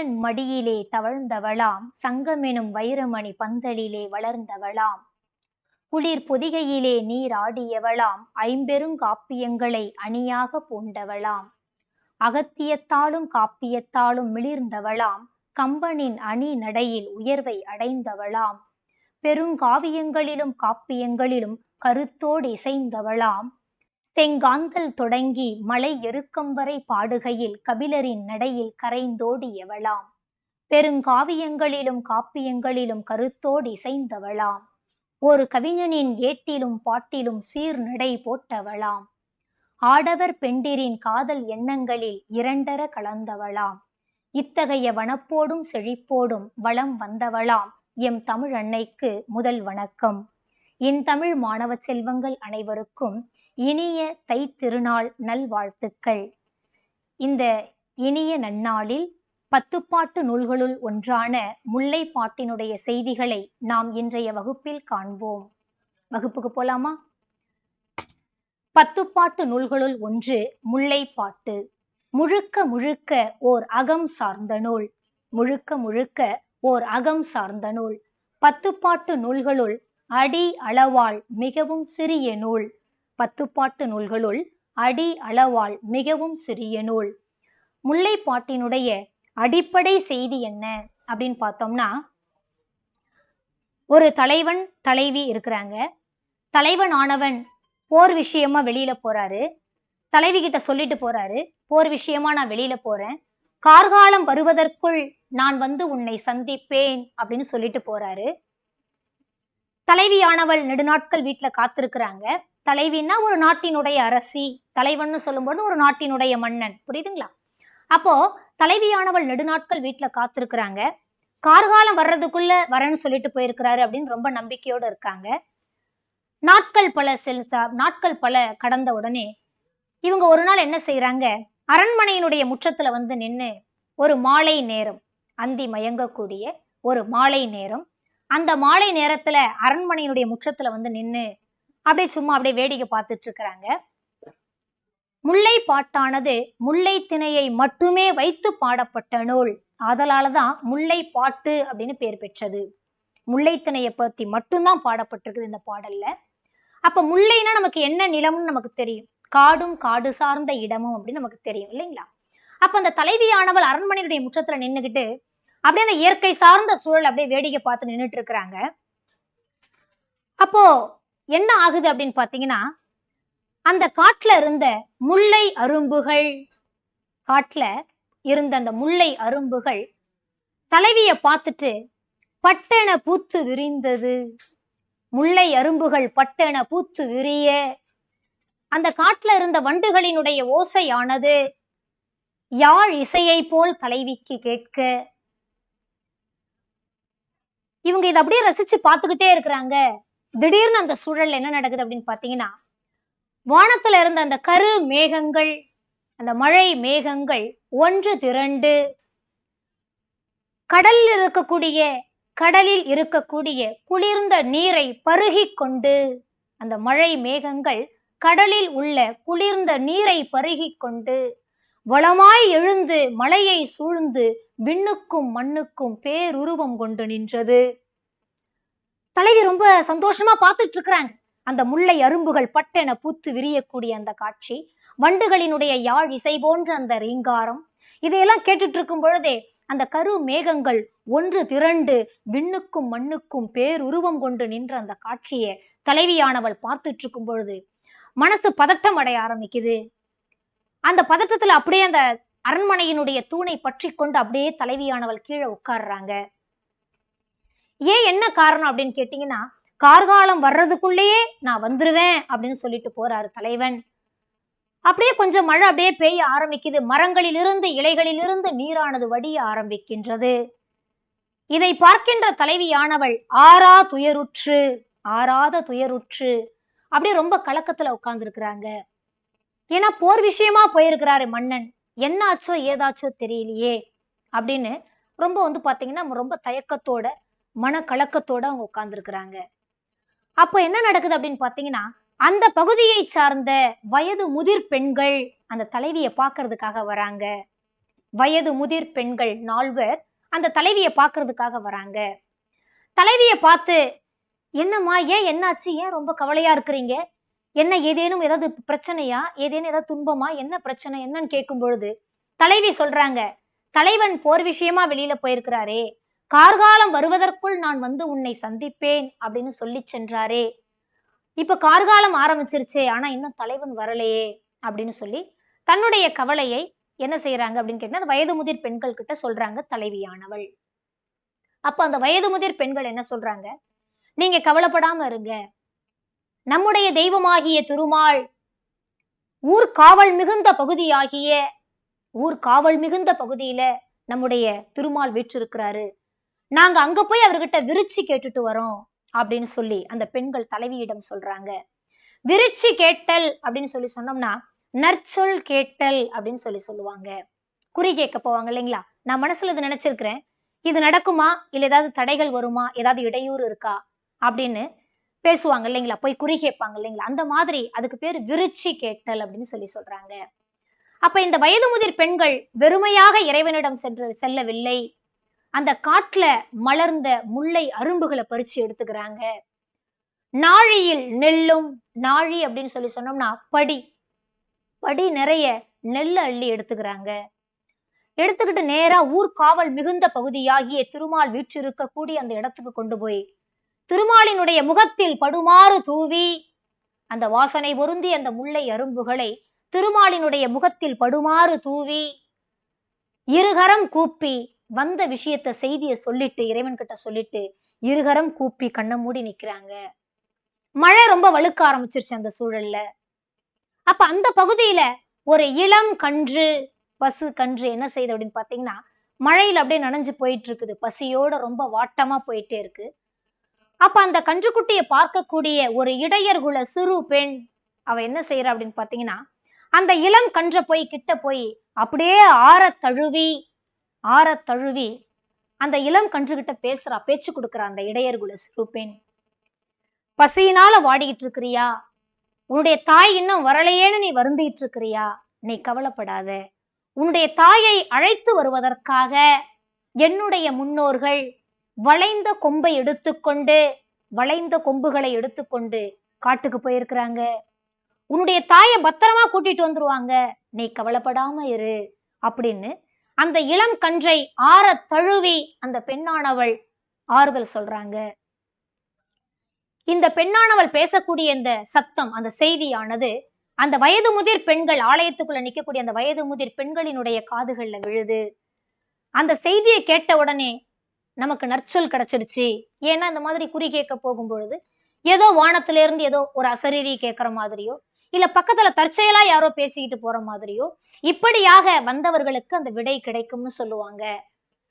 மன்னன் மடியிலே தவழ்ந்தவளாம் சங்கமெனும் வைரமணி பந்தலிலே வளர்ந்தவளாம். குளிர் பொதிகையிலே நீராடியவளாம் ஐம்பெருங்காப்பியங்களை அணியாக பூண்டவளாம். அகத்தியத்தாலும் காப்பியத்தாலும் மிளிர்ந்தவளாம் கம்பனின் அணி நடையில் உயர்வை அடைந்தவளாம். பெருங்காவியங்களிலும் காப்பியங்களிலும் கருத்தோடு இசைந்தவளாம். தெங்காந்தல் தொடங்கி மலை எருக்கம் வரை பாடுகையில் கபிலரின் நடையில் கரைந்தோடியவளாம் பெருங்காவியங்களிலும் காப்பியங்களிலும் கருத்தோடு இசைந்தவளாம். ஒரு கவிஞனின் ஏட்டிலும் பாட்டிலும் சீர்நடை போட்டவளாம். ஆடவர் பெண்டிரின் காதல் எண்ணங்களில் இரண்டர கலந்தவளாம். இத்தகைய வனப்போடும் செழிப்போடும் வளம் வந்தவளாம் எம் தமிழ் அன்னைக்கு முதல் வணக்கம். என் தமிழ் மாணவ செல்வங்கள் அனைவருக்கும் இனிய தைத்திருநாள் நல்வாழ்த்துக்கள். இந்த இனிய நன்னாளில் பத்துப்பாட்டு நூல்களுள் ஒன்றான முல்லைப்பாட்டினுடைய செய்திகளை நாம் இன்றைய வகுப்பில் காண்போம். வகுப்புக்கு போலாமா? பத்துப்பாட்டு நூல்களுள் ஒன்று முல்லைப்பாட்டு முழுக்க முழுக்க ஓர் அகம் சார்ந்த நூல். முழுக்க முழுக்க ஓர் அகம் சார்ந்த நூல். பத்துப்பாட்டு நூல்களுள் அடி அளவால் மிகவும் சிறிய நூல். பத்துப்பாட்டு நூல்களுள் அடி அளவால் மிகவும் சிறிய நூல். முல்லைப்பாட்டினுடைய அடிப்படை செய்தி என்ன? அப்படின்னு பார்த்தோம்னா ஒரு தலைவன் தலைவி இருக்கிறாங்க. தலைவன் ஆனவன் போர் விஷயமா வெளியில போறாரு. தலைவி கிட்ட சொல்லிட்டு போறாரு போர் விஷயமா நான் வெளியில போறேன். கார்காலம் வருவதற்குள் நான் வந்து உன்னை சந்திப்பேன் அப்படின்னு சொல்லிட்டு போறாரு. தலைவியானவள் நெடுநாட்கள் வீட்டுல காத்திருக்கிறாங்க. தலைவின்னா ஒரு நாட்டினுடைய அரசி தலைவன்னு சொல்லும்போது ஒரு நாட்டினுடைய மன்னன். புரியுதுங்களா? அப்போ தலைவியானவள் நெடுநாட்கள் வீட்டுல காத்திருக்கிறாங்க. கார்காலம் வர்றதுக்குள்ள வரேன்னு சொல்லிட்டு போயிருக்கிறாரு அப்படின்னு ரொம்ப நம்பிக்கையோடு இருக்காங்க. நாட்கள் பல செல் நாட்கள் பல கடந்த உடனே இவங்க ஒரு நாள் என்ன செய்யறாங்க அரண்மனையினுடைய முற்றத்துல வந்து நின்று ஒரு மாலை நேரம் அந்தி மயங்கக்கூடிய ஒரு மாலை நேரம் அந்த மாலை நேரத்துல அரண்மனையினுடைய முற்றத்துல வந்து நின்று அப்படியே சும்மா அப்படியே வேடிக்கை பார்த்துட்டு இருக்கிறாங்க முல்லை பாட்டானது முல்லை திணையை மட்டுமே வைத்து பாடப்பட்ட நூல். அதனால தான் முல்லை பாட்டு அப்படின்னு பேர் பெற்றது. முல்லை திணையை மட்டும்தான் பாடப்பட்டிருக்குது இந்த பாடல்ல. அப்ப முல்லைனா நமக்கு என்ன நிலம்னு நமக்கு தெரியும். காடும் காடு சார்ந்த இடமும் அப்படின்னு நமக்கு தெரியும் இல்லைங்களா? அப்ப அந்த தலைவியானவள் அரண்மனையுடைய முற்றத்துல நின்றுக்கிட்டு அப்படியே அந்த இயற்கை சார்ந்த சூழல் அப்படியே வேடிக்கை பார்த்து நின்றுட்டு இருக்கிறாங்க அப்போ என்ன ஆகுது அப்படின்னு பார்த்தீங்கன்னா அந்த காட்டுல இருந்த முல்லை அரும்புகள் காட்டுல இருந்த அந்த முல்லை அரும்புகள் தலைவியை பார்த்துட்டு பட்டென பூத்து விரிந்தது. முல்லை அரும்புகள் பட்டென பூத்து விரிய அந்த காட்டுல இருந்த வண்டுகளினுடைய ஓசையானது யாழ் இசையை போல் தலைவிக்கு கேட்க. இவங்க இதை அப்படியே ரசிச்சு பார்த்துக்கிட்டே இருக்கிறாங்க. திடீர்னு அந்த சூழல் என்ன நடக்குது அப்படின்னு பார்த்தீங்கன்னா வானத்துல இருந்த அந்த கரு மேகங்கள் அந்த மழை மேகங்கள் ஒன்று திரண்டு கடலில் இருக்கக்கூடிய கடலில் இருக்கக்கூடிய குளிர்ந்த நீரை பருகி கொண்டு அந்த மழை மேகங்கள் கடலில் உள்ள குளிர்ந்த நீரை பருகி கொண்டு வளமாய் எழுந்து மலையை சூழ்ந்து விண்ணுக்கும் மண்ணுக்கும் பேருருவம் கொண்டு நின்றது. தலைவி ரொம்ப சந்தோஷமா பார்த்துட்டு இருக்கிறாங்க அந்த முல்லை அரும்புகள் பட்டென பூத்து விரியக்கூடிய அந்த காட்சி வண்டுகளினுடைய யாழ் இசை போன்ற அந்த ரீங்காரம் இதையெல்லாம் கேட்டுட்டு இருக்கும் பொழுதே அந்த கரு மேகங்கள் ஒன்று திரண்டு விண்ணுக்கும் மண்ணுக்கும் பேருருவம் கொண்டு நின்ற அந்த காட்சியை தலைவியானவள் பார்த்துட்டு இருக்கும் பொழுது மனசு பதட்டம் அடைய ஆரம்பிக்குது. அந்த பதட்டத்துல அப்படியே அந்த அரண்மனையினுடைய தூணை பற்றி கொண்டு அப்படியே தலைவியானவள் கீழே உட்கார்றாங்க. ஏன் என்ன காரணம் அப்படின்னு கேட்டிங்கன்னா கார்காலம் வர்றதுக்குள்ளேயே நான் வந்துருவேன் அப்படின்னு சொல்லிட்டு போறாரு தலைவன். அப்படியே கொஞ்சம் மழை அப்படியே பெய்ய ஆரம்பிக்குது. மரங்களிலிருந்து இலைகளிலிருந்து நீரானது வடிய ஆரம்பிக்கின்றது. இதை பார்க்கின்ற தலைவியானவள் ஆறா துயருற்று ஆறாத துயருற்று அப்படியே ரொம்ப கலக்கத்துல உட்கார்ந்துருக்கிறாங்க. ஏன்னா போர் விஷயமா போயிருக்கிறாரு மன்னன். என்னாச்சோ ஏதாச்சோ தெரியலையே அப்படின்னு ரொம்ப வந்து பாத்தீங்கன்னா ரொம்ப தயக்கத்தோட மனக்கலக்கத்தோட அவங்க உட்காந்துருக்குறாங்க அப்போ என்ன நடக்குது அப்படின்னு பார்த்தீங்கன்னா அந்த பகுதியை சார்ந்த வயது முதிர் பெண்கள் அந்த தலைவியை பார்க்கறதுக்காக வராங்க. வயது முதிர் பெண்கள் நால்வர் அந்த தலைவியை பார்க்கறதுக்காக வராங்க. தலைவியை பார்த்து என்னம்மா ஏன் என்னாச்சு? ஏன் ரொம்ப கவலையா இருக்கிறீங்க? என்ன ஏதேனும் ஏதாவது பிரச்சனையா? ஏதேனும் ஏதாவது துன்பமா? என்ன பிரச்சனை? என்னன்னு கேட்கும் பொழுது தலைவி சொல்றாங்க தலைவன் போர் விஷயமா வெளியில போயிருக்கிறாரே கார்காலம் வருவதற்குள் நான் வந்து உன்னை சந்திப்பேன் அப்படின்னு சொல்லி சென்றாரே. இப்ப கார்காலம் ஆரம்பிச்சிருச்சே ஆனா இன்னும் தலைவன் வரலையே அப்படின்னு சொல்லி தன்னுடைய கவலையை என்ன செய்யறாங்க அப்படின்னு கேட்டா வயது முதிர் பெண்கள் கிட்ட சொல்றாங்க தலைவியானவள். அப்ப அந்த வயது முதிர் பெண்கள் என்ன சொல்றாங்க? நீங்க கவலைப்படாம இருங்க. நம்முடைய தெய்வமாகிய திருமால் ஊர் காவல் மிகுந்த பகுதியாகிய ஊர் காவல் மிகுந்த பகுதியில நம்முடைய திருமால் வீற்றிருக்கிறாரு. நாங்க அங்க போய் அவர்கிட்ட விரிச்சு கேட்டுட்டு வரோம் அப்படின்னு சொல்லி அந்த பெண்கள் தலைவியிடம் சொல்றாங்க. விரிச்சு கேட்டல் அப்படின்னு சொல்லி சொன்னோம்னா நற்சொல் கேட்டல் அப்படின்னு சொல்லி சொல்லுவாங்க. குறி கேட்க போவாங்க இல்லைங்களா? நான் மனசுல இது நினைச்சிருக்கிறேன். இது நடக்குமா? இல்ல ஏதாவது தடைகள் வருமா? ஏதாவது இடையூறு இருக்கா? அப்படின்னு பேசுவாங்க இல்லைங்களா? போய் குறி கேட்பாங்க இல்லைங்களா? அந்த மாதிரி அதுக்கு பேர் விருச்சி கேட்டல் அப்படின்னு சொல்லி சொல்றாங்க. அப்ப இந்த வயது முதிர் பெண்கள் வெறுமையாக இறைவனிடம் சென்று செல்லவில்லை. அந்த காட்டுல மலர்ந்த முல்லை அரும்புகளை பறிச்சு எடுத்துக்கிறாங்க. நாழியில் நெல்லும் நாழி அப்படின்னு சொல்லி சொன்னோம்னா படி. படி நிறைய நெல்லை அள்ளி எடுத்துக்கிறாங்க. எடுத்துக்கிட்டு நேரா ஊர் காவல் மிகுந்த பகுதியாகிய திருமால் வீற்றிருக்கக்கூடிய அந்த இடத்துக்கு கொண்டு போய் திருமாலினுடைய முகத்தில் படுமாறு தூவி அந்த வாசனை பொருந்தி அந்த முல்லை அரும்புகளை திருமாலினுடைய முகத்தில் படுமாறு தூவி இருகரம் கூப்பி வந்த விஷயத்த செய்திய சொல்லிட்டு இறைவன் கிட்ட சொல்லிட்டு இருகரம் கூப்பி கண்ணை மூடி நிக்கிறாங்க. மழை ரொம்ப வழுக்க ஆரம்பிச்சிருச்சு அந்த சூழல்ல. அப்ப அந்த பகுதியில ஒரு இளம் கன்று பசு கன்று என்ன செய்யுது அப்படின்னு பாத்தீங்கன்னா மழையில அப்படியே நனைஞ்சு போயிட்டு இருக்குது பசியோட ரொம்ப வாட்டமா போயிட்டே இருக்கு. அப்ப அந்த கன்றுக்குட்டியை பார்க்கக்கூடிய ஒரு இடையர் குல சிறு பெண் அவ என்ன செய்யறா அப்படின்னு பாத்தீங்கன்னா அந்த இளம் கன்றை போய் கிட்ட போய் அப்படியே ஆற தழுவி ஆற தழுவி அந்த இளம் கன்றுகிட்ட பேசுறா பேச்சு கொடுக்குறா அந்த இடையர் குல பசியினால வாடிக்கிட்டு இருக்கிறியா? உன்னுடைய தாய் இன்னும் வரலையேன்னு நீ வருந்திட்டு இருக்கிறியா? நீ கவலைப்படாத. உன்னுடைய தாயை அழைத்து வருவதற்காக என்னுடைய முன்னோர்கள் வளைந்த கொம்பை எடுத்துக்கொண்டு வளைந்த கொம்புகளை எடுத்துக்கொண்டு காட்டுக்கு போயிருக்கிறாங்க. உன்னுடைய தாயை பத்திரமா கூட்டிட்டு வந்துருவாங்க. நீ கவலைப்படாம இரு. அப்படின்னு அந்த இளம் கன்றை ஆற தழுவி அந்த பெண்ணானவள் ஆறுதல் சொல்றாங்க. இந்த பெண்ணானவள் பேசக்கூடிய இந்த சத்தம் அந்த செய்தியானது அந்த வயது முதிர் பெண்கள் ஆலயத்துக்குள்ள நிக்கக்கூடிய அந்த வயது முதிர் பெண்களினுடைய காதுகள்ல விழுது. அந்த செய்தியை கேட்ட உடனே நமக்கு நற்சொல் கிடைச்சிடுச்சு. ஏன்னா இந்த மாதிரி குறி கேட்க போகும் பொழுது ஏதோ வானத்துல இருந்து ஏதோ ஒரு அசரீரி கேட்கிற மாதிரியோ இல்லை பக்கத்தில் தற்செயலாக யாரோ பேசிக்கிட்டு போகிற மாதிரியோ இப்படியாக வந்தவர்களுக்கு அந்த விடை கிடைக்கும்னு சொல்லுவாங்க.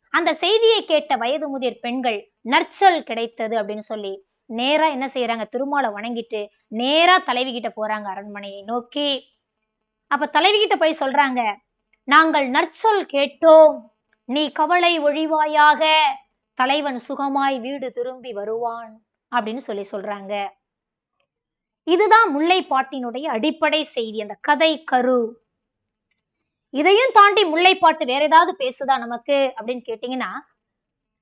அந்த செய்தியை கேட்ட வயது முதிர் பெண்கள் நற்சொல் கிடைத்தது அப்படின்னு சொல்லி நேரா என்ன செய்யறாங்க? திருமாலை வணங்கிட்டு நேரா தலைவி கிட்ட போறாங்க அரண்மனையை நோக்கி. அப்ப தலைவி கிட்ட போய் சொல்றாங்க நாங்கள் நற்சொல் கேட்டோம். நீ கவலை ஒழிவாயாக. தலைவன் சுகமாய் வீடு திரும்பி வருவான். அப்படின்னு சொல்லி சொல்றாங்க. இதுதான் முல்லைப்பாட்டினுடைய அடிப்படை செய்தி அந்த கதை கரு. இதையும் தாண்டி முல்லைப்பாட்டு வேற ஏதாவது பேசுதா நமக்கு? அப்படின்னு கேட்டீங்கன்னா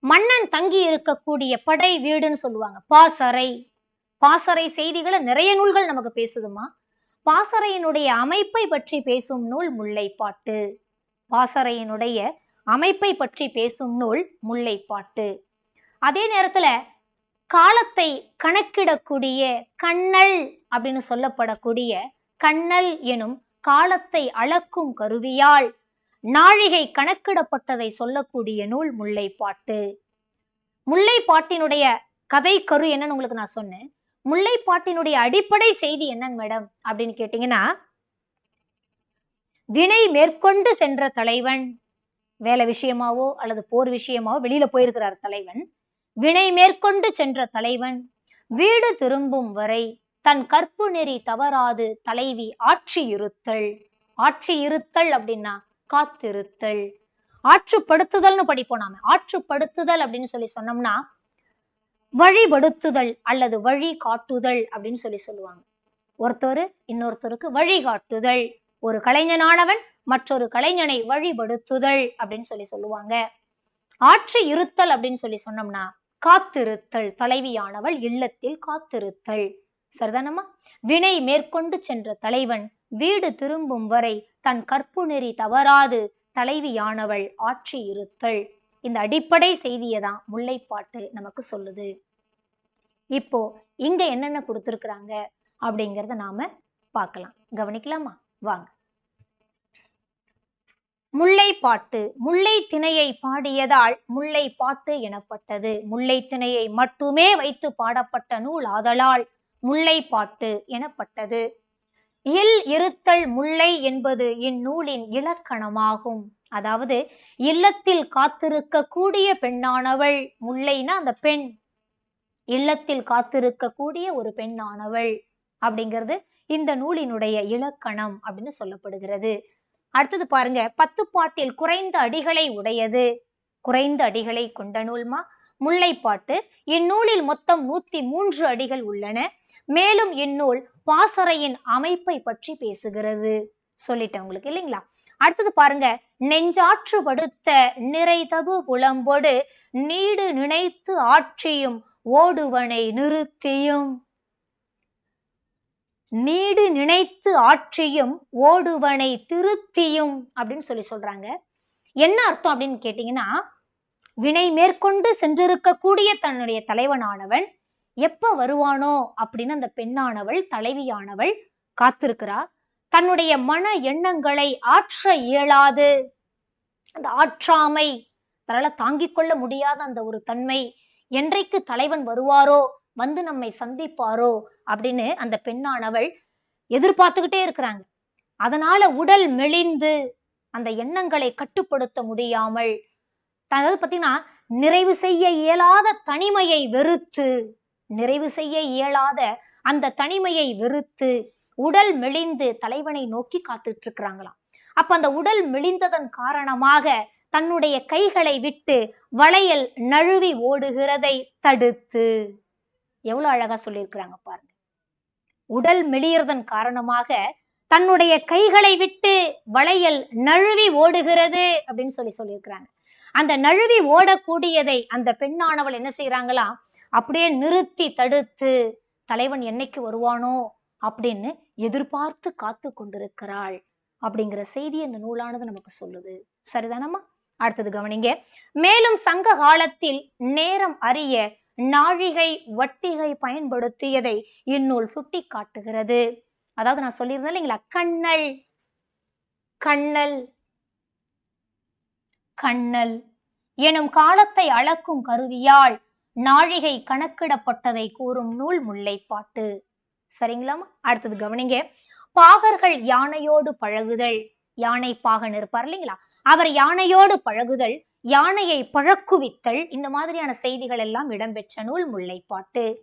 மன்னன் தங்கி இருக்கக்கூடிய படை வீடுன்னு சொல்லுவாங்க. பாசறை. பாசறை செய்திகளை நிறைய நூல்கள் நமக்கு பேசுதுமா பாசறையினுடைய அமைப்பை பற்றி பேசும் நூல் முல்லைப்பாட்டு பாசறையினுடைய அமைப்பை பற்றி பேசும் நூல் முல்லைப்பாட்டு அதே நேரத்துல காலத்தை கணக்கிடக்கூடிய கண்ணல் அப்படின்னு சொல்லப்படக்கூடிய கண்ணல் எனும் காலத்தை அளக்கும் கருவியால் நாழிகை கணக்கிடப்பட்டதை சொல்லக்கூடிய நூல் முல்லைப்பாட்டு. முல்லைப்பாட்டினுடைய கதை கரு என்னன்னு உங்களுக்கு நான் சொன்னேன். முல்லைப்பாட்டினுடைய அடிப்படை செய்தி என்னங்க மேடம்? அப்படின்னு கேட்டீங்கன்னா வினை மேற்கொண்டு சென்ற தலைவன் வேலை விஷயமாவோ அல்லது போர் விஷயமாவோ வெளியில போயிருக்கிறார் தலைவன். வினை மேற்கொண்டு சென்ற தலைவன். வீடு திரும்பும் வரை தன் கற்பு நெறி தவறாது தலைவி ஆட்சி இருத்தல் ஆட்சி இருத்தல் அப்படின்னா காத்திருத்தல். ஆற்றுப்படுத்துதல்னு படிப்போம் நாம. ஆற்றுப்படுத்துதல் அப்படின்னு சொல்லி சொன்னோம்னா வழிபடுத்துதல் அல்லது வழி காட்டுதல் அப்படின்னு சொல்லி சொல்லுவாங்க. ஒருத்தர் இன்னொருத்தருக்கு வழிகாட்டுதல் ஒரு கலைஞனானவன் மற்றொரு கலைஞனை வழிபடுத்துதல் அப்படின்னு சொல்லி சொல்லுவாங்க. ஆற்று இருத்தல் அப்படின்னு சொல்லி சொன்னோம்னா காத்திருத்தல். தலைவியானவள் இல்லத்தில் காத்திருத்தல். சரிதானம்மா? வினை மேற்கொண்டு சென்ற தலைவன் வீடு திரும்பும் வரை தன் கற்பு நெறி தவறாது தலைவியானவள் ஆட்சி இருத்தல். இந்த அடிப்படை செய்தியை தான் முல்லைப்பாட்டு நமக்கு சொல்லுது. இப்போ இங்க என்னென்ன கொடுத்துருக்குறாங்க அப்படிங்கிறத நாம பார்க்கலாம். கவனிக்கலாமா? வாங்க. முல்லைப்பாட்டு. முல்லை திணையை பாடியதால் முல்லைப்பாட்டு எனப்பட்டது. முல்லை திணையை மட்டுமே வைத்து பாடப்பட்ட நூல் ஆதலால் முல்லைப்பாட்டு எனப்பட்டது. இல் இருத்தல் முல்லை என்பது இந்நூலின் இலக்கணமாகும். அதாவது இல்லத்தில் காத்திருக்க கூடிய பெண்ணானவள் முல்லைனா அந்த பெண். இல்லத்தில் காத்திருக்க கூடிய ஒரு பெண்ணானவள் அப்படிங்கிறது இந்த நூலினுடைய இலக்கணம் அப்படின்னு சொல்லப்படுகிறது. அடுத்தது பாருங்க பத்து பாட்டில் குறைந்த அடிகளை உடையது. குறைந்த அடிகளை கொண்ட நூல்மா? முல்லைப்பாட்டு. இந்நூலில் மொத்தம் நூத்தி மூன்று அடிகள் உள்ளன. மேலும் இந்நூல் பாசறையின் அமைப்பை பற்றி பேசுகிறது. சொல்லிட்டேன் உங்களுக்கு இல்லைங்களா? அடுத்தது பாருங்க நெஞ்சாற்றுப்படுத்த நிறைதபு புலம்பொடு நீடு நினைத்து ஆற்றியும் ஓடுவனை நிறுத்தியும். நீடு நினைத்து ஆட்சியும் ஓடுவனை திருத்தியும் அப்படின்னு சொல்லி சொல்றாங்க. என்ன அர்த்தம் அப்படின்னு கேட்டீங்கன்னா வினை மேற்கொண்டு சென்றிருக்கக்கூடிய தன்னுடைய தலைவனானவன் எப்ப வருவானோ அப்படின்னு அந்த பெண்ணானவள் தலைவியானவள் காத்திருக்கிறா. தன்னுடைய மன எண்ணங்களை ஆற்ற இயலாது. அந்த ஆற்றாமை தன்னால் தாங்கிக் கொள்ள முடியாத அந்த ஒரு தன்மை என்றைக்கு தலைவன் வருவாரோ வந்து நம்மை சந்திப்பாரோ அப்படின்னு அந்த பெண்ணானவள் எதிர்பார்த்துக்கிட்டே இருக்கிறாங்க. அதனால உடல் மெலிந்து அந்த எண்ணங்களை கட்டுப்படுத்த முடியாமல் அதாவது பார்த்தீங்கன்னா நிறைவு செய்ய இயலாத தனிமையை வெறுத்து நிறைவு செய்ய இயலாத அந்த தனிமையை வெறுத்து உடல் மெலிந்து தலைவனை நோக்கி காத்துட்டு இருக்கிறாங்களாம் அப்ப அந்த உடல் மெலிந்ததன் காரணமாக தன்னுடைய கைகளை விட்டு வளையல் நழுவி ஓடுகிறதை தடுத்து எவ்வளவு அழகா சொல்லியிருக்கிறாங்க பாருங்க. உடல் மெளியறதன் காரணமாக தன்னுடைய கைகளை விட்டு வளையல் நழுவி ஓடுகிறது அப்படின்னு சொல்லி சொல்லியிருக்கிறாங்க. அந்த நழுவி ஓடக்கூடியதை அந்த பெண்ணானவள் என்ன செய்யறாங்களா அப்படியே நிறுத்தி தடுத்து தலைவன் என்னைக்கு வருவானோ? அப்படின்னு எதிர்பார்த்து காத்து கொண்டிருக்கிறாள் அப்படிங்கிற செய்தி அந்த நூலானது நமக்கு சொல்லுது. சரிதானம்மா? அடுத்தது கவனிங்க. மேலும் சங்க காலத்தில் நேரம் அறிய நாழிகை வட்டிகை பயன்படுத்தியதை இந்நூல் சுட்டி காட்டுகிறது அதாவது நான் சொல்லியிருந்தேன் இல்லைங்களா? கண்ணல் கண்ணல் கண்ணல் எனும் காலத்தை அளக்கும் கருவியால் நாழிகை கணக்கிடப்பட்டதை கூறும் நூல் முல்லைப்பாட்டு. சரிங்களாமா அடுத்தது கவனிங்க. பாகர்கள் யானையோடு பழகுதல். யானை பாகன் இருப்பார் இல்லைங்களா? அவர் யானையோடு பழகுதல் யானையை பழக்குவித்தல் இந்த மாதிரியான செய்திகள் எல்லாம் இடம்பெற்ற நூல் முல்லைப்பாட்டு.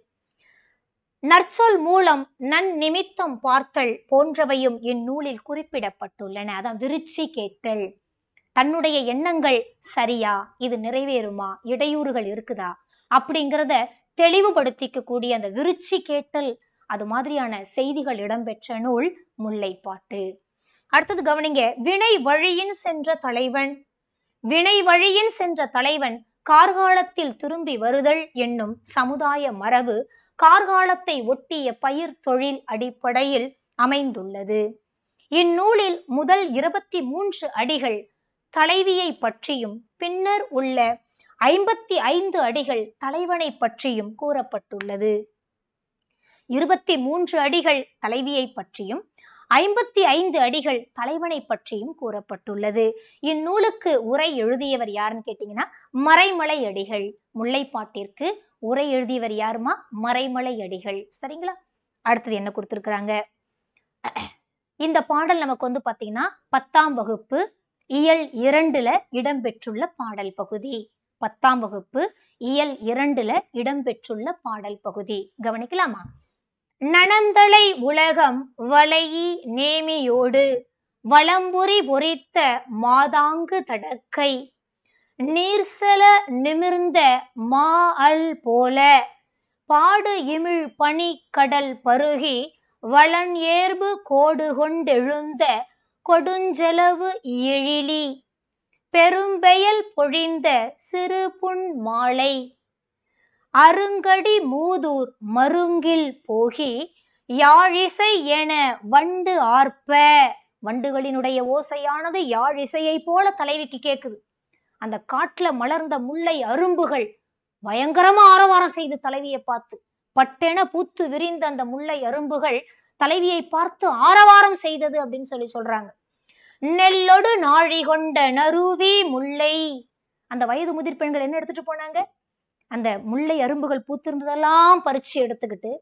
நற்சொல் மூலம் நன் நிமித்தம் பார்த்தல் போன்றவையும் இந்நூலில் குறிப்பிடப்பட்டுள்ளன. அதான் விருச்சி கேட்டல். தன்னுடைய எண்ணங்கள் சரியா? இது நிறைவேறுமா? இடையூறுகள் இருக்குதா? அப்படிங்கிறத தெளிவுபடுத்திக்க கூடிய அந்த விருச்சி கேட்டல் அது மாதிரியான செய்திகள் இடம்பெற்ற நூல் முல்லைப்பாட்டு. அடுத்தது கவனிங்க வினை வழியின் சென்ற தலைவன். வினை வழியில் சென்ற தலைவன் கார்காலத்தில் திரும்பி வருதல் என்னும் சமுதாய மரபு கார்காலத்தை ஒட்டிய பயிர் தொழில் அடிப்படையில் அமைந்துள்ளது. இந்நூலில் முதல் இருபத்தி மூன்று அடிகள் தலைவியை பற்றியும் பின்னர் உள்ள ஐம்பத்தி ஐந்து அடிகள் தலைவனை பற்றியும் கூறப்பட்டுள்ளது. இருபத்தி மூன்று அடிகள் தலைவியை பற்றியும் ஐம்பத்தி ஐந்து அடிகள் தலைவனை பற்றியும் கூறப்பட்டுள்ளது. இந்நூலுக்கு உரை எழுதியவர் யாருன்னு கேட்டீங்கன்னா மறைமலை அடிகள். முல்லைப்பாட்டிற்கு உரை எழுதியவர் யாருமா? மறைமலை அடிகள். சரிங்களா? அடுத்தது என்ன கொடுத்துருக்குறாங்க? இந்த பாடல் நமக்கு வந்து பாத்தீங்கன்னா பத்தாம் வகுப்பு இயல் இரண்டுல இடம்பெற்றுள்ள பாடல் பகுதி. பத்தாம் வகுப்பு இயல் இரண்டுல இடம்பெற்றுள்ள பாடல் பகுதி. கவனிக்கலாமா? நனந்தலை உலகம் வளையி நேமியோடு வளம்புரி பொறித்த மாதாங்கு தடக்கை. நீர்சல நிமிர்ந்த மா அல் போல பாடு இமிழ் பனி கடல் பருகி வளன் ஏர்பு கோடு கொண்டெழுந்த கொடுஞ்செலவு எழிலி பெரும்பெயல் பொழிந்த சிறு புன் மாலை அருங்கடி மூதூர் மருங்கில் போகி யாழிசை என வண்டு ஆர்ப்ப. வண்டுகளினுடைய ஓசையானது யாழிசையை போல தலைவிக்கு கேட்குது. அந்த காட்டுல மலர்ந்த முல்லை அரும்புகள் பயங்கரமா ஆரவாரம் செய்து தலைவியை பார்த்து பட்டென பூத்து விரிந்த அந்த முல்லை அரும்புகள் தலைவியை பார்த்து ஆரவாரம் செய்தது அப்படின்னு சொல்லி சொல்றாங்க. நெல்லொடு நாழி கொண்ட நருவி முல்லை. அந்த வயது முதிர் பெண்கள் என்ன எடுத்துட்டு போனாங்க? அந்த முல்லை அரும்புகள் பூத்திருந்ததெல்லாம் பறிச்சு எடுத்துக்கிட்டு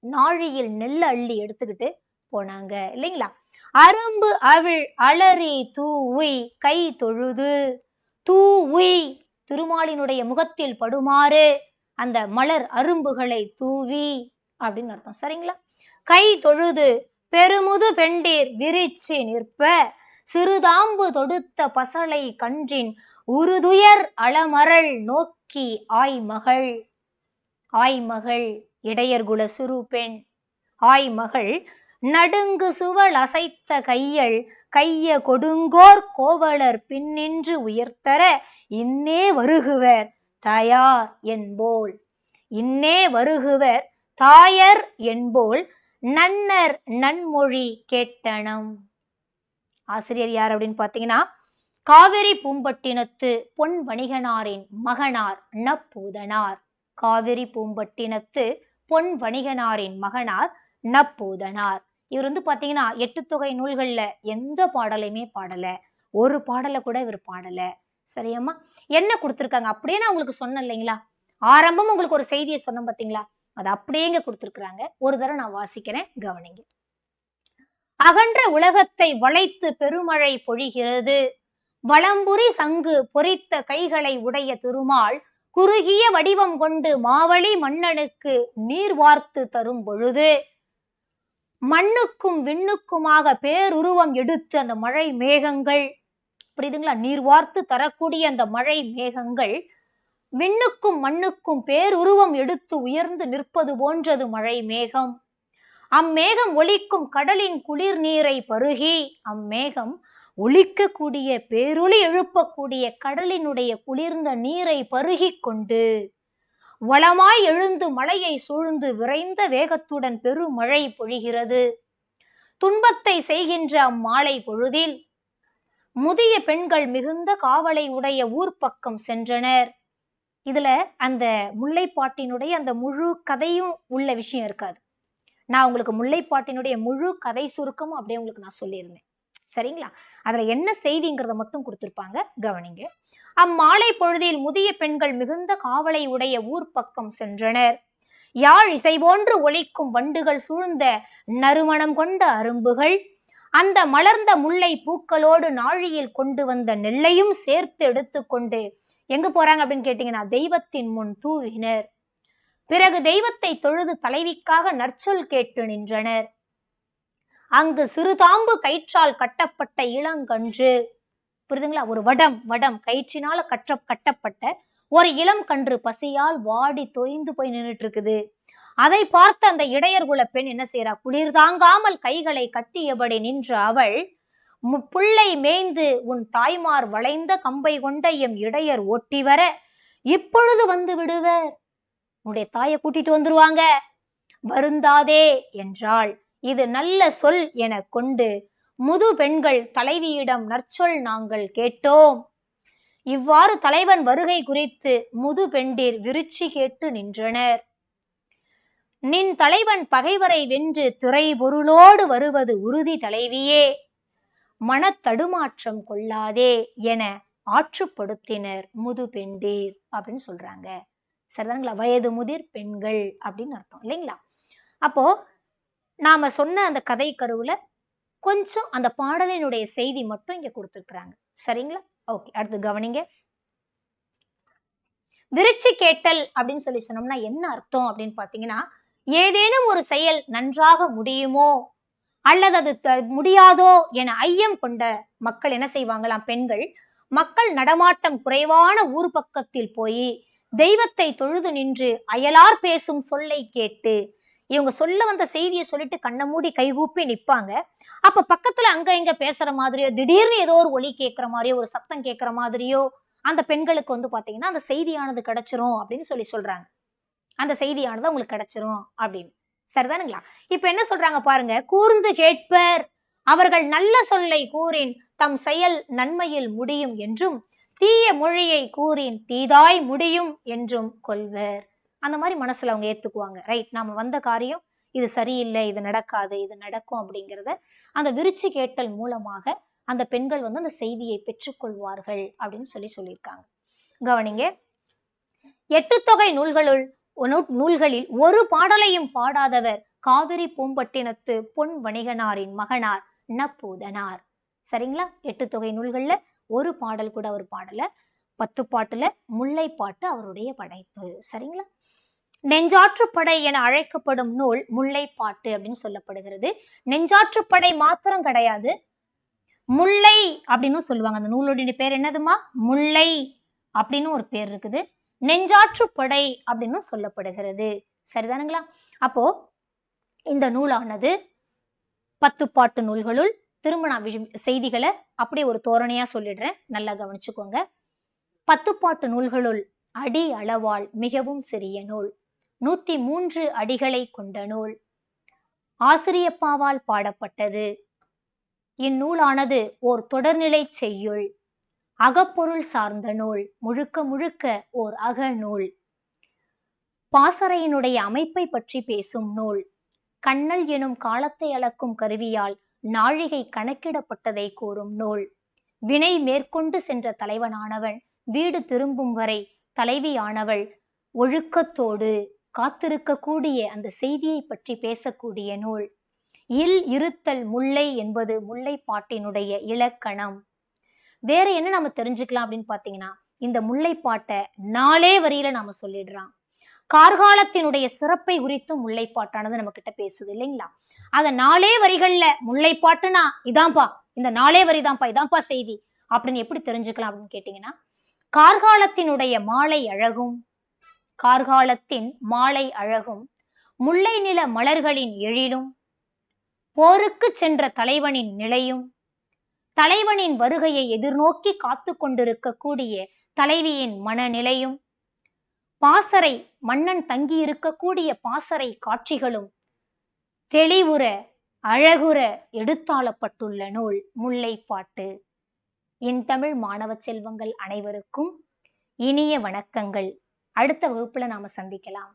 நாழியில் நெல்ல அள்ளி எடுத்துக்கிட்டு போனாங்க. இல்லைங்களா? அரும்பு அவிழ் அலறி தூவி கை தொழுது தூவி திருமாலினுடைய முகத்தில் படுமாறு அந்த மலர் அரும்புகளை தூவி அப்படின்னு அர்த்தம். சரிங்களா? கை தொழுது பெருமுது பெண்டீர் விரிச்சு நிற்ப சிறுதாம்பு தொடுத்த பசலை கன்றின் உருதுயர் அலமரல் நோக்கி ஆய்மகள் ஆய்மகள் இடையர்குல சிறு பெண். ஆய்மகள் நடுங்கு சுவல் அசைத்த கையள் கைய கொடுங்கோர் கோவலர் பின்னின்று உயர்த்தர இன்னே வருகுவர் தயார் என்போல். இன்னே வருகுவர் தாயர் என்போல். நன்னர் நன்மொழி கேட்டனம். ஆசிரியர் யார் அப்படின்னு பார்த்தீங்கன்னா காவிரி பூம்பட்டினத்து பொன் வணிகனாரின் மகனார் நப்பூதனார். காவிரி பூம்பட்டினத்து பொன் வணிகனாரின் மகனார் நப்பூதனார். இவர் வந்து பாத்தீங்கன்னா எட்டு தொகை நூல்கள்ல எந்த பாடலையுமே பாடல. ஒரு பாடலை கூட இவர் பாடல. சரியாம்மா? என்ன கொடுத்துருக்காங்க? அப்படியே நான் உங்களுக்கு சொன்னேன் இல்லைங்களா? ஆரம்பம் உங்களுக்கு ஒரு செய்தியை சொன்னேன் பார்த்தீங்களா அது அப்படியேங்க கொடுத்துருக்குறாங்க. ஒரு தடவை நான் வாசிக்கிறேன் கவனிங்க. அகன்ற உலகத்தை வளைத்து பெருமழை பொழிகிறது. வளம்புரி சங்கு பொறித்த கைகளை உடைய திருமால் குறுகிய வடிவம் கொண்டு மாவழி மன்னனுக்கு நீர் வார்த்து தரும் பொழுது மண்ணுக்கும் விண்ணுக்குமாக பேருருவம் எடுத்து அந்த மழை மேகங்கள் புரியுதுங்களா? நீர் வார்த்து தரக்கூடிய அந்த மழை மேகங்கள் விண்ணுக்கும் மண்ணுக்கும் பேருருவம் எடுத்து உயர்ந்து நிற்பது போன்றது மழை மேகம். அம்மேகம் ஒலிக்கும் கடலின் குளிர் நீரை பருகி அம்மேகம் ஒழிக்கக்கூடிய பேரொளி எழுப்பக்கூடிய கடலினுடைய குளிர்ந்த நீரை பருகிக் கொண்டு வளமாய் எழுந்து மலையை சூழ்ந்து விரைந்த வேகத்துடன் பெருமழை பொழிகிறது. துன்பத்தை செய்கின்ற அம்மாலை பொழுதில் முதிய பெண்கள் மிகுந்த காவலை உடைய ஊர் பக்கம் சென்றனர். இதுல அந்த முல்லைப்பாட்டினுடைய அந்த முழு கதையும் உள்ள விஷயம் இருக்காது. நான் உங்களுக்கு முல்லைப்பாட்டினுடைய முழு கதை சுருக்கமும் அப்படியே உங்களுக்கு நான் சொல்லியிருந்தேன். சரிங்களா? அதில் என்ன செய்திங்கிறத மட்டும் கொடுத்துருப்பாங்க. கவனிங்க. அம்மாலை பொழுதில் முதிய பெண்கள் மிகுந்த காவலை உடைய ஊர் பக்கம் சென்றனர். யாழ் இசை போன்று ஒலிக்கும் வண்டுகள் சூழ்ந்த நறுமணம் கொண்ட அரும்புகள் அந்த மலர்ந்த முல்லை பூக்களோடு நாழியில் கொண்டு வந்த நெல்லையும் சேர்த்து எடுத்துக்கொண்டு எங்க போறாங்க அப்படின்னு கேட்டீங்கன்னா தெய்வத்தின் முன் தூவினர். பிறகு தெய்வத்தை தொழுது தலைவிக்காக நற்சொல் கேட்டு நின்றனர். அங்கு சிறுதாம்பு கயிற்றால் கட்டப்பட்ட இளங்கன்று. புரியுதுங்களா? ஒரு வடம் வடம். கயிற்றினால கற்ற கட்டப்பட்ட ஒரு இளம் கன்று பசியால் வாடி தொய்ந்து போய் நின்றுட்டு இருக்குது அதை பார்த்த அந்த இடையர் குல பெண் என்ன செய்யறா குளிர் தாங்காமல் கைகளை கட்டியபடி நின்ற அவள் புள்ளை மேய்ந்து உன் தாய்மார் வளைந்த கம்பை கொண்ட எம் இடையர் ஓட்டி வர. இப்பொழுது வந்து விடுவர். உன்னுடைய தாயை கூட்டிட்டு வந்துருவாங்க. வருந்தாதே என்றாள். இது நல்ல சொல் என கொண்டு முது பெண்கள் தலைவியிடம் நற்சொல் நாங்கள் கேட்டோம். இவ்வாறு தலைவன் வருகை குறித்து முது பெண்டிர் விருச்சி கேட்டு நின்றனர். நின் தலைவன் பகைவரை வென்று திரை பொருளோடு வருவது உறுதி தலைவியே. மனத்தடுமாற்றம் கொள்ளாதே என ஆற்றுப்படுத்தினர் முது பெண்டீர் அப்படின்னு சொல்றாங்க. சரிதானுங்களா? வயது முதிர் பெண்கள் அப்படின்னு அர்த்தம் இல்லைங்களா? அப்போ நாம் சொன்ன அந்த கதை கருவில் கொஞ்சம் அந்த பாடலினுடைய செய்தி மட்டும் இங்கே கொடுத்துருக்குறாங்க. சரிங்களா? ஓகே அடுத்து கவனிங்க. விருச்சி கேட்டல் அப்படின்னு சொல்லி சொன்னோம்னா என்ன அர்த்தம் அப்படின்னு பார்த்தீங்கன்னா ஏதேனும் ஒரு செயல் நன்றாக முடியுமோ அல்லது அது த- முடியாதோ என ஐயம் கொண்ட மக்கள் என்ன செய்வாங்களாம்? பெண்கள். மக்கள் நடமாட்டம் குறைவான ஊர் பக்கத்தில் போய் தெய்வத்தை தொழுது நின்று அயலார் பேசும் சொல்லை கேட்டு இவங்க சொல்ல வந்த செய்தியை சொல்லிட்டு கண்ணை மூடி கைகூப்பி நிற்பாங்க அப்போ பக்கத்தில் அங்கே இங்கே பேசுகிற மாதிரியோ திடீர்னு ஏதோ ஒரு ஒலி கேட்குற மாதிரியோ ஒரு சத்தம் கேட்குற மாதிரியோ அந்த பெண்களுக்கு வந்து பார்த்தீங்கன்னா அந்த செய்தியானது கிடைச்சிரும் அப்படின்னு சொல்லி சொல்கிறாங்க அந்த செய்தியானது அவங்களுக்கு கிடைச்சிரும் அப்படின்னு. சரிதானுங்களா? இப்போ என்ன சொல்கிறாங்க பாருங்க கூர்ந்து கேட்பர் அவர்கள் நல்ல சொல்லை கூறின் தம் செயல் நன்மையில் முடியும் என்றும் தீய மொழியை கூறின் தீதாய் முடியும் என்றும் கொள்வர். அந்த மாதிரி மனசில் அவங்க ஏற்றுக்குவாங்க ரைட் நாம் வந்த காரியம் இது சரியில்லை இது நடக்காது இது நடக்கும் அப்படிங்கிறத அந்த விருச்சி கேட்டல் மூலமாக அந்த பெண்கள் வந்து அந்த செய்தியை பெற்றுக்கொள்வார்கள் அப்படின்னு சொல்லி சொல்லியிருக்காங்க. கவனிங்க எட்டு தொகை நூல்களுள் நூ- நூல்களில் ஒரு பாடலையும் பாடாதவர் காவிரி பூம்பட்டினத்து பொன் வணிகனாரின் மகனார் நப்பூதனார். சரிங்களா? எட்டு தொகை நூல்கள்ல ஒரு பாடல் கூட அவர் பாடல. பத்து பாட்டுல முல்லைப்பாட்டு அவருடைய படைப்பு. சரிங்களா? நெஞ்சாற்றுப்படை என அழைக்கப்படும் நூல் முல்லைப்பாட்டு அப்படின்னு சொல்லப்படுகிறது. நெஞ்சாற்றுப்படை மாத்திரம் கிடையாது. முல்லை அப்படின்னு சொல்லுவாங்க. அந்த நூலுடைய பேர் என்னதுமா? முல்லை அப்படின்னு ஒரு பேர் இருக்குது. நெஞ்சாற்றுப்படை அப்படின்னு சொல்லப்படுகிறது. சரிதானுங்களா? அப்போ இந்த நூலானது பத்து பாட்டு நூல்களுள் திருமண விஷ- செய்திகளை அப்படியே ஒரு தோரணையா சொல்லிடுறேன். நல்லா கவனிச்சுக்கோங்க. பத்து பாட்டு நூல்களுள் அடி அளவால் மிகவும் சிறிய நூல். நூத்தி மூன்று அடிகளை கொண்ட நூல். ஆசிரியப்பாவால் பாடப்பட்டது. இந்நூலானது ஓர் தொடர்நிலை செய்யுள். அகப்பொருள் சார்ந்த நூல் முழுக்க முழுக்க ஓர் அகநூல் பாசறையினுடைய அமைப்பை பற்றி பேசும் நூல். கண்ணல் எனும் காலத்தை அளக்கும் கருவியால் நாழிகை கணக்கிடப்பட்டதை கூறும் நூல். வினை மேற்கொண்டு சென்ற தலைவனானவன் வீடு திரும்பும் வரை தலைவியானவள் ஒழுக்கத்தோடு காத்திருக்கக்கூடிய அந்த செய்தியை பற்றி பேசக்கூடிய நூல். இல் இருத்தல் முல்லை என்பது முல்லைப்பாட்டினுடைய இலக்கணம். வேற என்ன நம்ம தெரிஞ்சுக்கலாம் அப்படின்னு பார்த்தீங்கன்னா இந்த முல்லைப்பாட்டை நாலே வரியில நாம சொல்லிடுறான் கார்காலத்தினுடைய சிறப்பை குறித்து முல்லைப்பாட்டானது நம்ம கிட்ட பேசுது இல்லைங்களா? அத நாலே வரிகள்ல முல்லைப்பாட்டுனா இதான்பா இந்த நாலே வரி தான்ப்பா இதான்ப்பா செய்தி அப்படின்னு எப்படி தெரிஞ்சுக்கலாம் அப்படின்னு கேட்டீங்கன்னா கார்காலத்தினுடைய மாலை அழகும் கார்காலத்தின் மாலை அழகும் முல்லை நில மலர்களின் எழிலும் போருக்கு சென்ற தலைவனின் நிலையும் தலைவனின் வருகையை எதிர்நோக்கி காத்து கொண்டிருக்கக்கூடிய தலைவியின் மனநிலையும் பாசறை மன்னன் தங்கியிருக்கக்கூடிய பாசறை காட்சிகளும் தெளிவுற அழகுற எடுத்தாளப்பட்டுள்ள நூல் முல்லைப்பாட்டு என் தமிழ் மாணவ செல்வங்கள் அனைவருக்கும் இனிய வணக்கங்கள். அடுத்த வகுப்புல நாம சந்திக்கலாம்.